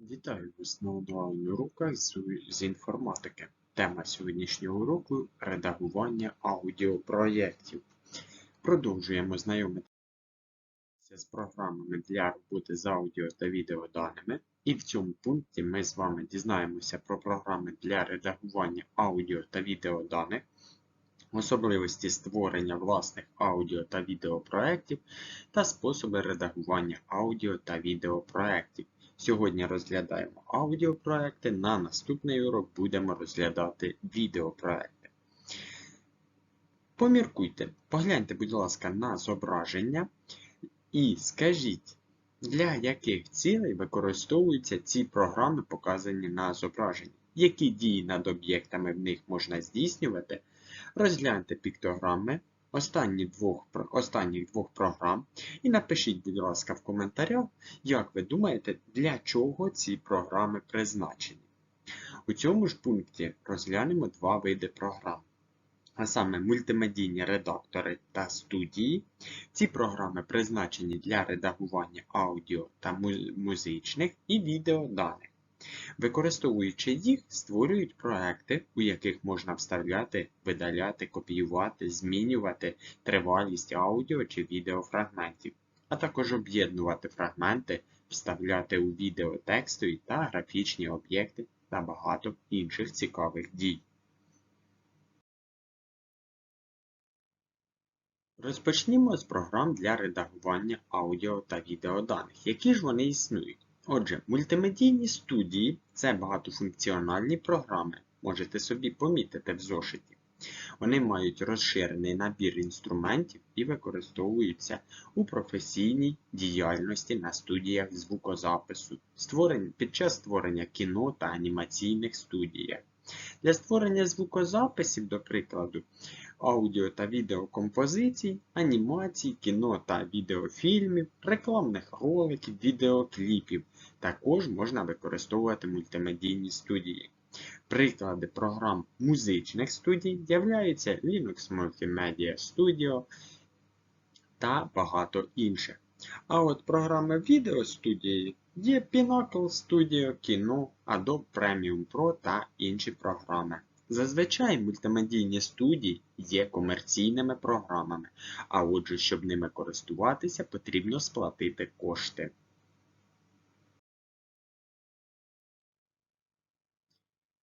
Вітаю вас на онлайн-уроках з, з інформатики. Тема сьогоднішнього уроку редагування аудіопроєктів. Продовжуємо знайомитися з програмами для роботи з аудіо та відеоданими. І в цьому пункті ми з вами дізнаємося про програми для редагування аудіо та відеоданих, особливості створення власних аудіо та відеопроєктів та способи редагування аудіо та відеопроєктів. Сьогодні розглядаємо аудіопроекти, на наступний урок будемо розглядати відеопроекти. Поміркуйте, погляньте, будь ласка, на зображення і скажіть, для яких цілей використовуються ці програми, показані на зображенні, які дії над об'єктами в них можна здійснювати. Розгляньте піктограми останні двох, останніх двох програм і напишіть, будь ласка, в коментарях, як ви думаєте, для чого ці програми призначені. У цьому ж пункті розглянемо два види програм. А саме мультимедійні редактори та студії. Ці програми призначені для редагування аудіо та музичних і відеоданих. Використовуючи їх, створюють проекти, у яких можна вставляти, видаляти, копіювати, змінювати тривалість аудіо чи відеофрагментів, а також об'єднувати фрагменти, вставляти у відео текстові та графічні об'єкти та багато інших цікавих дій. Розпочнімо з програм для редагування аудіо та відеоданих. Які ж вони існують? Отже, мультимедійні студії це багатофункціональні програми, можете собі помітити в зошиті. Вони мають розширений набір інструментів і використовуються у професійній діяльності на студіях звукозапису, під час створення кіно та анімаційних студіях. Для створення звукозаписів, до прикладу, аудіо та відеокомпозицій, анімацій, кіно та відеофільмів, рекламних роликів, відеокліпів. Також можна використовувати мультимедійні студії. Приклади програм музичних студій являються Linux Multimedia Studio та багато інших. А от програми відеостудії є Pinnacle Studio, Kino, Adobe Premium Pro та інші програми. Зазвичай мультимедійні студії є комерційними програмами, а отже, щоб ними користуватися, потрібно сплатити кошти.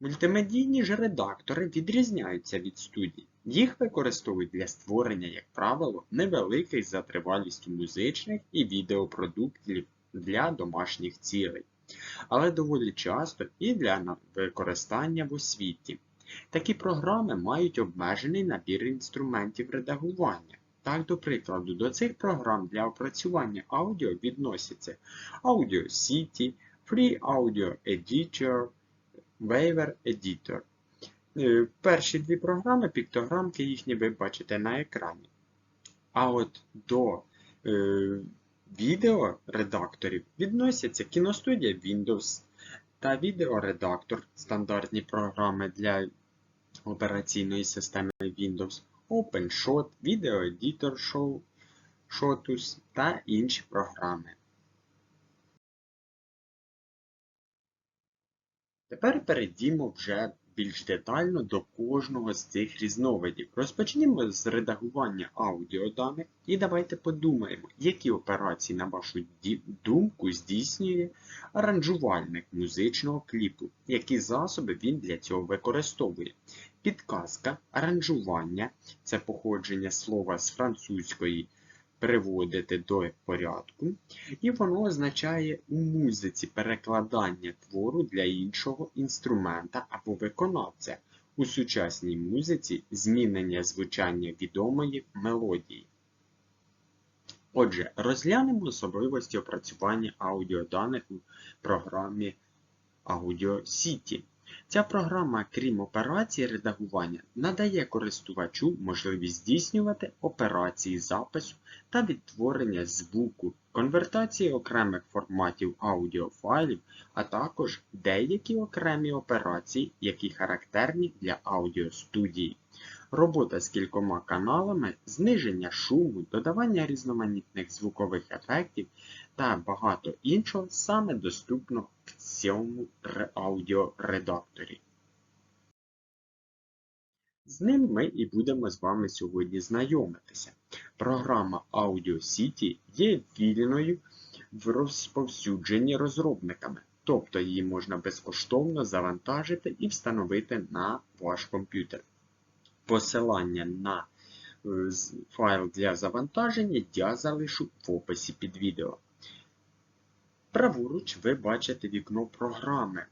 Мультимедійні ж редактори відрізняються від студій. Їх використовують для створення, як правило, невеликих за тривалістю музичних і відеопродуктів для домашніх цілей, але доволі часто і для використання в освіті. Такі програми мають обмежений набір інструментів редагування. Так, до прикладу, до цих програм для опрацювання аудіо відносяться Audio City, Free Audio Editor, Waiver Editor. Е, перші дві програми, піктограмки їхні ви бачите на екрані. А от до е, відеоредакторів. Відносяться кіностудія Windows та відеоредактор. Стандартні програми для операційної системи Windows, OpenShot, Editor Shotus та інші програми. Тепер перейдімо вже більш детально до кожного з цих різновидів. Розпочнімо з редагування аудіоданих і давайте подумаємо, які операції, на вашу думку, здійснює аранжувальник музичного кліпу, які засоби він для цього використовує. Підказка аранжування це походження слова з французької приводити до порядку, і воно означає у музиці перекладання твору для іншого інструмента або виконавця, у сучасній музиці змінення звучання відомої мелодії. Отже, розглянемо особливості опрацювання аудіоданих у програмі AudioCity. Ця програма, крім операції редагування, надає користувачу можливість здійснювати операції запису та відтворення звуку, конвертації окремих форматів аудіофайлів, а також деякі окремі операції, які характерні для аудіостудії. Робота з кількома каналами, зниження шуму, додавання різноманітних звукових ефектів та багато іншого саме доступно в цьому аудіоредакторі. З ним ми і будемо з вами сьогодні знайомитися. Програма Audio City є вільною в розповсюдженні розробниками, тобто її можна безкоштовно завантажити і встановити на ваш комп'ютер. Посилання на е, файл для завантаження я залишу в описі під відео. Праворуч ви бачите вікно програми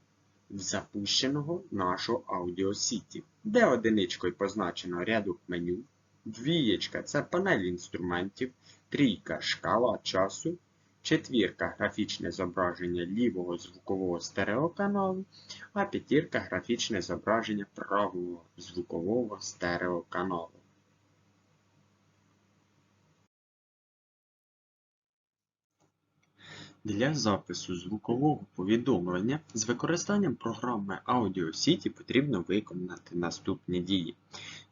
запущеного нашого City, де одиничкою позначено рядок меню, двієчка це панель інструментів, трійка шкала часу, четвірка графічне зображення лівого звукового стереоканалу, а п'ятірка графічне зображення правого звукового стереоканалу. Для запису звукового повідомлення з використанням програми Audio City потрібно виконати наступні дії: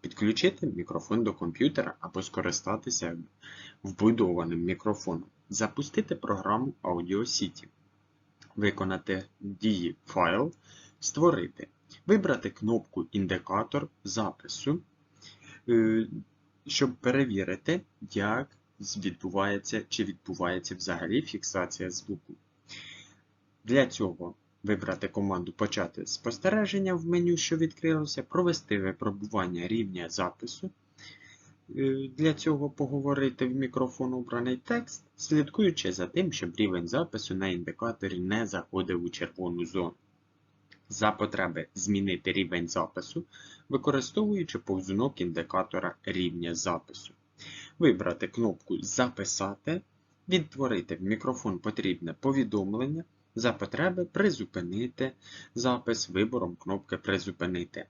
підключити мікрофон до комп'ютера або скористатися вбудованим мікрофоном, запустити програму Audio City, виконати дії файл, створити, вибрати кнопку Індикатор запису, е, щоб перевірити, як відбувається чи відбувається взагалі фіксація звуку. Для цього вибрати команду Почати спостереження в меню, що відкрилося, провести випробування рівня запису. Е, для цього поговорити в мікрофон обраний текст, слідкуючи за тим, щоб рівень запису на індикаторі не заходив у червону зону. За потреби змінити рівень запису, використовуючи повзунок індикатора рівня запису вибрати кнопку Записати, відтворити в мікрофон потрібне повідомлення, за потреби призупинити запис вибором кнопки Призупинити.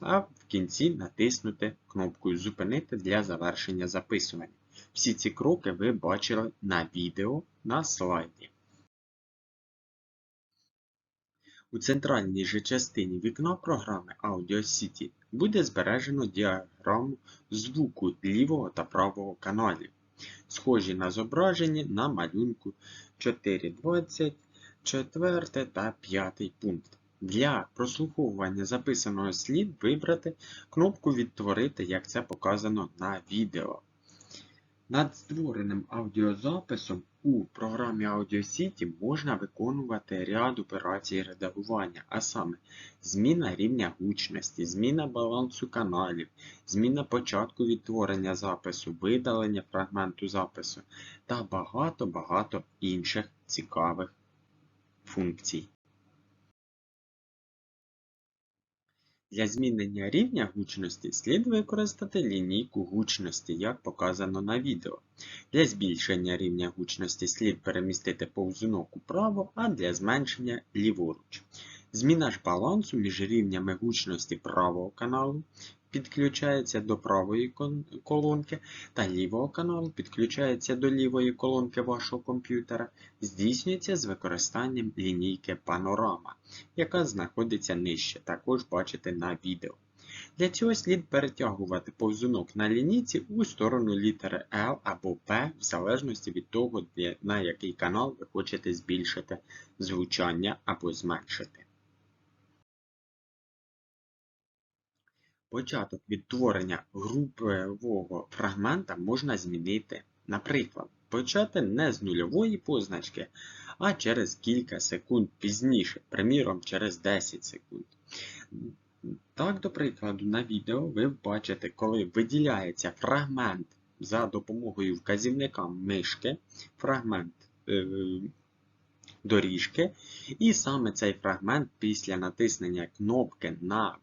А в кінці натиснути кнопкою Зупинити для завершення записування. Всі ці кроки ви бачили на відео на слайді. У центральній же частині вікна програми Audio City буде збережено діаграму звуку лівого та правого каналів, схожі на зображені на малюнку 4.20, 4 та 5 пункт. Для прослуховування записаного слід вибрати кнопку Відтворити, як це показано на відео. Над створеним аудіозаписом у програмі AudioCity можна виконувати ряд операцій редагування, а саме зміна рівня гучності, зміна балансу каналів, зміна початку відтворення запису, видалення фрагменту запису та багато-багато інших цікавих функцій. Для змінення рівня гучності слід використати лінійку гучності, як показано на відео. Для збільшення рівня гучності слід перемістити повзунок управо, а для зменшення ліворуч. Зміна ж балансу між рівнями гучності правого каналу підключається до правої колонки та лівого каналу підключається до лівої колонки вашого комп'ютера, здійснюється з використанням лінійки панорама, яка знаходиться нижче, також бачите на відео. Для цього слід перетягувати повзунок на лінійці у сторону літери L або P, в залежності від того, на який канал ви хочете збільшити звучання або зменшити. Початок відтворення групового фрагмента можна змінити, наприклад, почати не з нульової позначки, а через кілька секунд пізніше, приміром, через 10 секунд. Так, до прикладу, на відео ви бачите, коли виділяється фрагмент за допомогою вказівника мишки, фрагмент е, доріжки, і саме цей фрагмент після натиснення кнопки на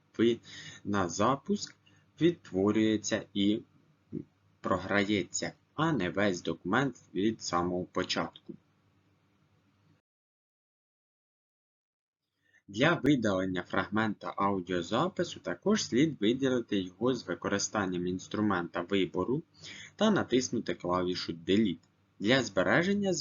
на запуск відтворюється і програється, а не весь документ від самого початку. Для видалення фрагмента аудіозапису також слід виділити його з використанням інструмента вибору та натиснути клавішу Delete. Для збереження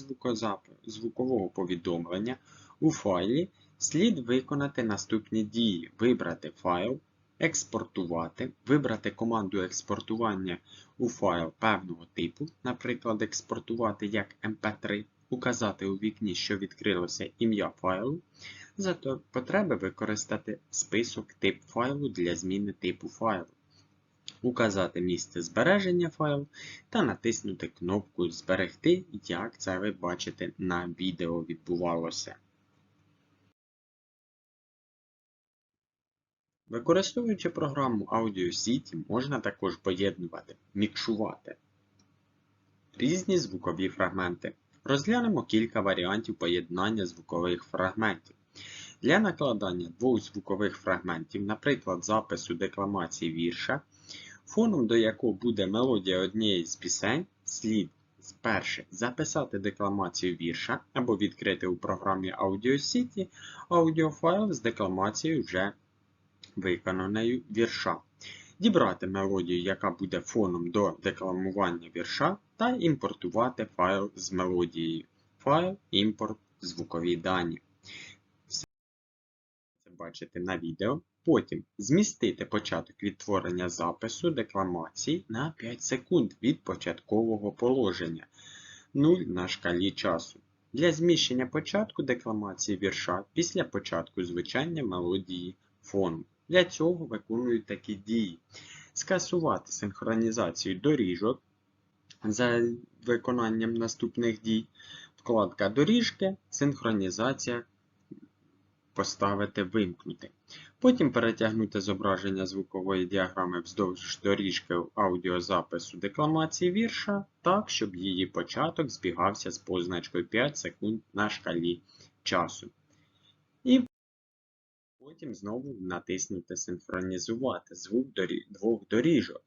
звукового повідомлення у файлі Слід виконати наступні дії: вибрати файл, експортувати, вибрати команду експортування у файл певного типу, наприклад, експортувати як MP3, указати у вікні, що відкрилося ім'я файлу. За потреби використати список тип файлу для зміни типу файлу, указати місце збереження файлу та натиснути кнопку Зберегти, як це ви бачите на відео відбувалося. Використовуючи програму Audio можна також поєднувати, мікшувати різні звукові фрагменти. Розглянемо кілька варіантів поєднання звукових фрагментів. Для накладання двох звукових фрагментів, наприклад, запису декламації вірша, фоном до якого буде мелодія однієї з пісень, слід перше записати декламацію вірша або відкрити у програмі Audio аудіофайл з декламацією вже виконаною вірша. Дібрати мелодію, яка буде фоном до декламування вірша, та імпортувати файл з мелодією. Файл імпорт звукові дані. Все це бачите на відео. Потім змістити початок відтворення запису декламації на 5 секунд від початкового положення 0 на шкалі часу. Для зміщення початку декламації вірша після початку звучання мелодії фону. Для цього виконують такі дії. Скасувати синхронізацію доріжок за виконанням наступних дій. Вкладка доріжки, синхронізація поставити вимкнути. Потім перетягнути зображення звукової діаграми вздовж доріжки аудіозапису декламації вірша так, щоб її початок збігався з позначкою 5 секунд на шкалі часу. Потім знову натиснути Синхронізувати звук двох доріжок.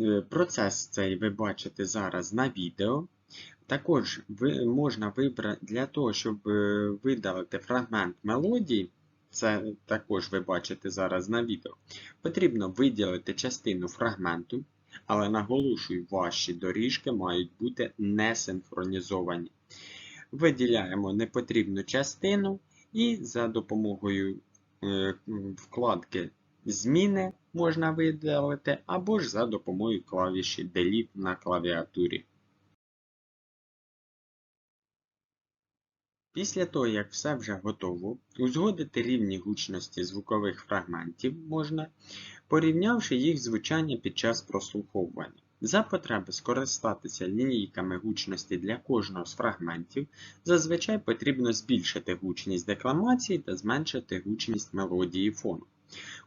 Е, Процес цей ви бачите зараз на відео. Також можна вибрати для того, щоб е, видалити фрагмент мелодії, це також ви бачите зараз на відео, потрібно виділити частину фрагменту, але наголошую, ваші доріжки мають бути не синхронізовані. Виділяємо непотрібну частину і за допомогою е, вкладки Зміни можна видалити, або ж за допомогою клавіші Delete на клавіатурі. Після того, як все вже готово, узгодити рівні гучності звукових фрагментів можна, порівнявши їх звучання під час прослуховування. За потреби скористатися лінійками гучності для кожного з фрагментів, зазвичай потрібно збільшити гучність декламації та зменшити гучність мелодії фону.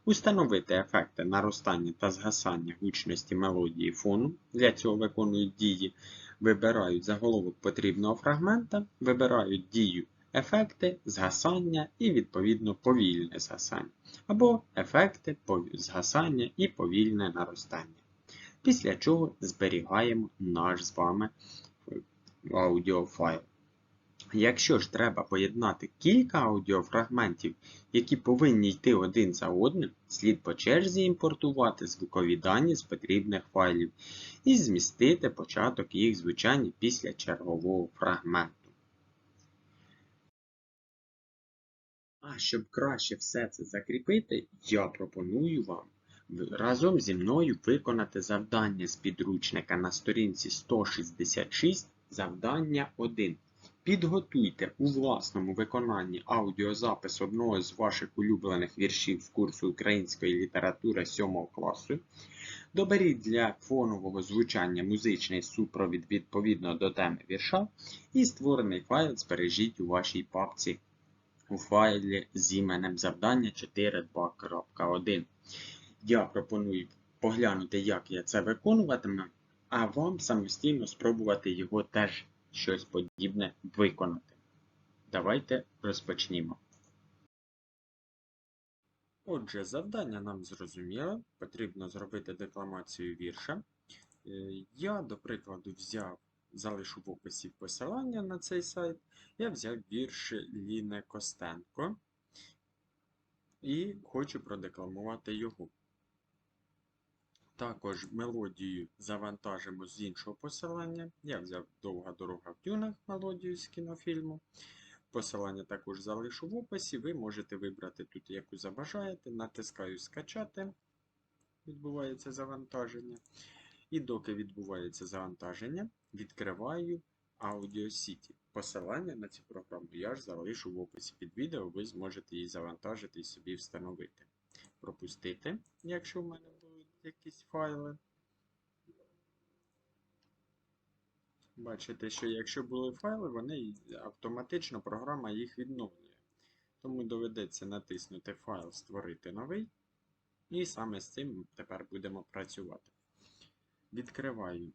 Установити ефекти наростання та згасання гучності мелодії фону. Для цього виконують дії, вибирають заголовок потрібного фрагмента, вибирають дію ефекти, згасання і відповідно повільне згасання, або ефекти згасання і повільне наростання. Після чого зберігаємо наш з вами аудіофайл. Якщо ж треба поєднати кілька аудіофрагментів, які повинні йти один за одним, слід по черзі імпортувати звукові дані з потрібних файлів і змістити початок їх звучання після чергового фрагменту. А щоб краще все це закріпити, я пропоную вам разом зі мною виконати завдання з підручника на сторінці 166, завдання 1. Підготуйте у власному виконанні аудіозапис одного з ваших улюблених віршів з курсу української літератури 7 класу. Доберіть для фонового звучання музичний супровід відповідно до теми вірша і створений файл збережіть у вашій папці у файлі з іменем завдання 4.2.1. Я пропоную поглянути, як я це виконуватиму, а вам самостійно спробувати його теж щось подібне виконати. Давайте розпочнімо. Отже, завдання нам зрозуміло. Потрібно зробити декламацію вірша. Е, Я, до прикладу, взяв, залишу в описі посилання на цей сайт. Я взяв вірш Ліни Костенко і хочу продекламувати його. Також мелодію завантажимо з іншого посилання. Я взяв довга дорога в дюнах мелодію з кінофільму. Посилання також залишу в описі. Ви можете вибрати тут, яку забажаєте. Натискаю скачати. Відбувається завантаження. І доки відбувається завантаження, відкриваю Audacity. Посилання на цю програму я ж залишу в описі під відео, ви зможете її завантажити і собі встановити. Пропустити, якщо в мене якісь файли. Бачите, що якщо були файли, вони автоматично програма їх відновлює. Тому доведеться натиснути файл Створити новий. І саме з цим тепер будемо працювати. Відкриваю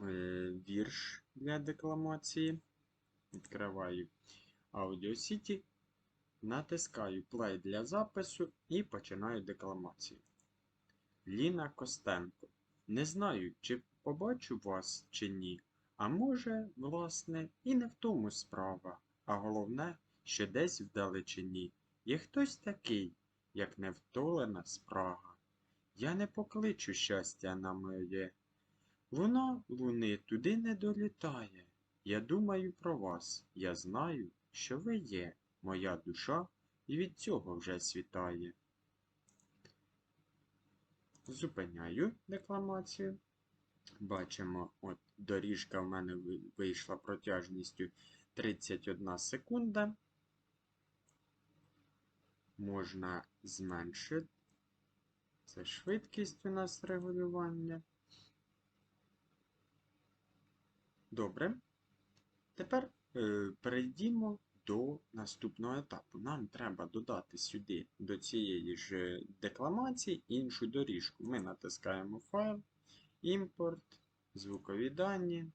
е, вірш для декламації. Відкриваю Audacity, натискаю Play для запису і починаю декламацію. Ліна Костенко. Не знаю, чи побачу вас чи ні. А може, власне, і не в тому справа. А головне, що десь вдалечині є хтось такий, як невтолена спрага. Я не покличу щастя на моє. Луна луни туди не долітає. Я думаю про вас, я знаю, що ви є, моя душа, і від цього вже світає. Зупиняю декламацію. Бачимо, от доріжка в мене вийшла протяжністю 31 секунда. Можна зменшити. Це швидкість у нас регулювання. Добре. Тепер е, перейдімо до наступного етапу. Нам треба додати сюди до цієї ж декламації іншу доріжку. Ми натискаємо файл, імпорт, звукові дані.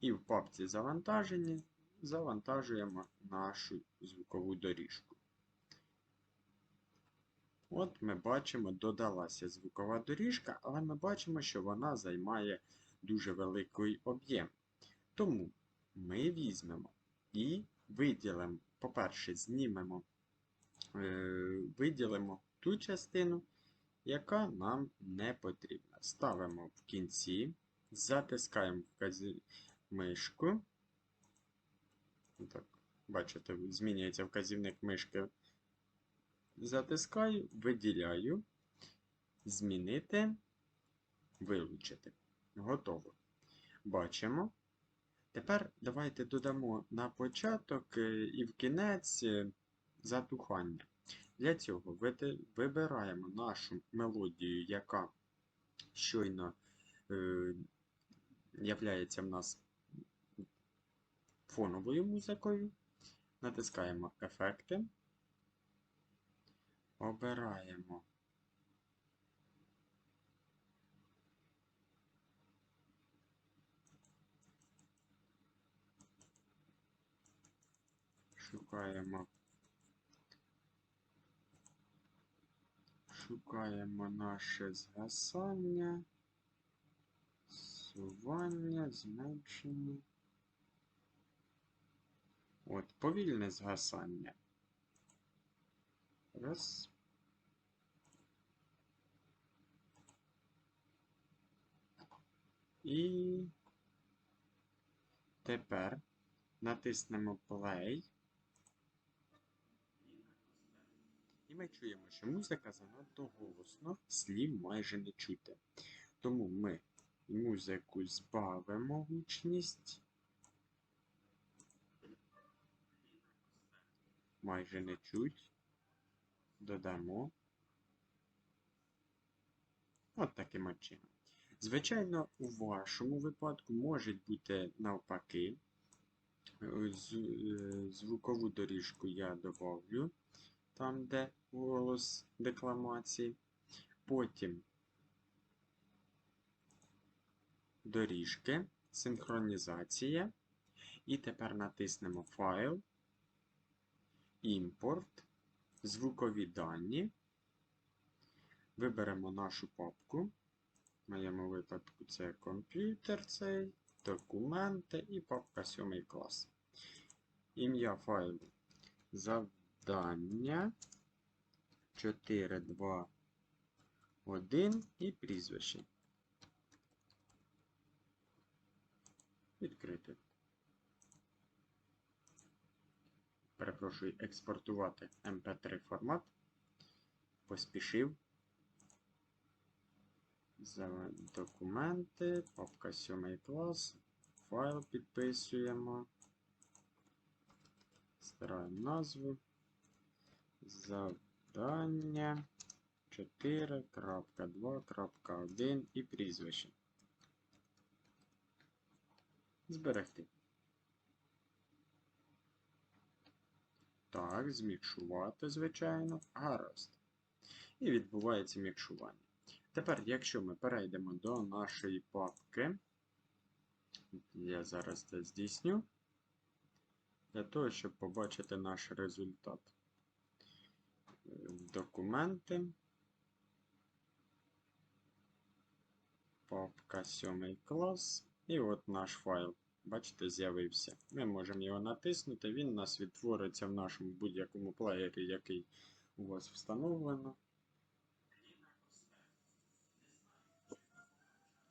І в папці завантажені завантажуємо нашу звукову доріжку. От ми бачимо, додалася звукова доріжка, але ми бачимо, що вона займає дуже великий об'єм. Тому ми візьмемо і виділимо, по-перше, знімемо, е, виділимо ту частину, яка нам не потрібна. Ставимо в кінці, затискаємо мишку. Так, бачите, змінюється вказівник мишки. Затискаю, виділяю, змінити, вилучити. Готово. Бачимо. Тепер давайте додамо на початок е, і в кінець е, затухання. Для цього вибираємо нашу мелодію, яка щойно е, являється в нас фоновою музикою. Натискаємо ефекти. Обираємо Шукаємо. Шукаємо наше згасання, сування, зменшення. От, повільне згасання. Раз. І тепер натиснемо play. І ми чуємо, що музика занадто голосно, слів майже не чути. Тому ми музику збавимо гучність. Майже не чуть. Додамо. От таким чином. Звичайно, у вашому випадку може бути навпаки. Е, Звукову доріжку я добавлю там, де голос декламації. Потім доріжки, синхронізація. І тепер натиснемо файл, імпорт, звукові дані. Виберемо нашу папку. В моєму випадку це комп'ютер, цей, документи і папка 7 клас. Ім'я файлу завдання 4, 2, 1 і прізвище. Відкрити. Перепрошую, експортувати MP3 формат. Поспішив. За документи, папка 7 клас, файл підписуємо. Стираємо назву. Завдання 4.2.1 і прізвище. Зберегти. Так, змікшувати, звичайно. Гаразд. І відбувається мікшування. Тепер, якщо ми перейдемо до нашої папки, я зараз це здійсню, для того, щоб побачити наш результат. Документи. Папка 7 клас. І от наш файл. Бачите, з'явився. Ми можемо його натиснути, він у нас відтвориться в нашому будь-якому плеєрі, який у вас встановлено.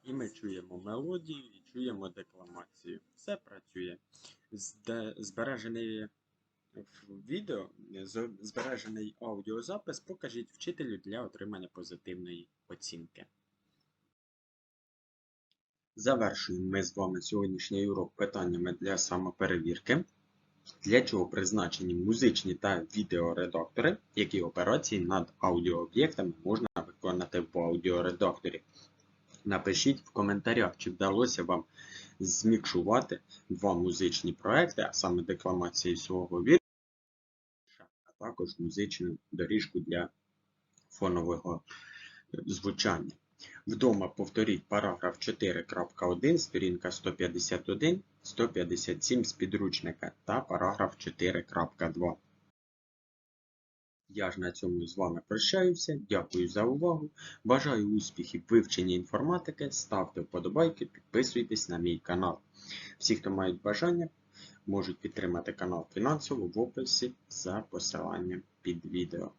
І ми чуємо мелодію і чуємо декламацію. Все працює. Збережений в відео, збережений аудіозапис покажіть вчителю для отримання позитивної оцінки. Завершуємо ми з вами сьогоднішній урок питаннями для самоперевірки. Для чого призначені музичні та відеоредактори, які операції над аудіооб'єктами можна виконати в аудіоредакторі. Напишіть в коментарях, чи вдалося вам змікшувати два музичні проекти, а саме декламації свого вірша, а також музичну доріжку для фонового е, звучання. Вдома повторіть параграф 4.1, сторінка 151, 157 з підручника та параграф 4.2. Я ж на цьому з вами прощаюся. Дякую за увагу. Бажаю успіхів в вивченні інформатики. Ставте вподобайки, підписуйтесь на мій канал. Всі, хто мають бажання, можуть підтримати канал фінансово в описі за посиланням під відео.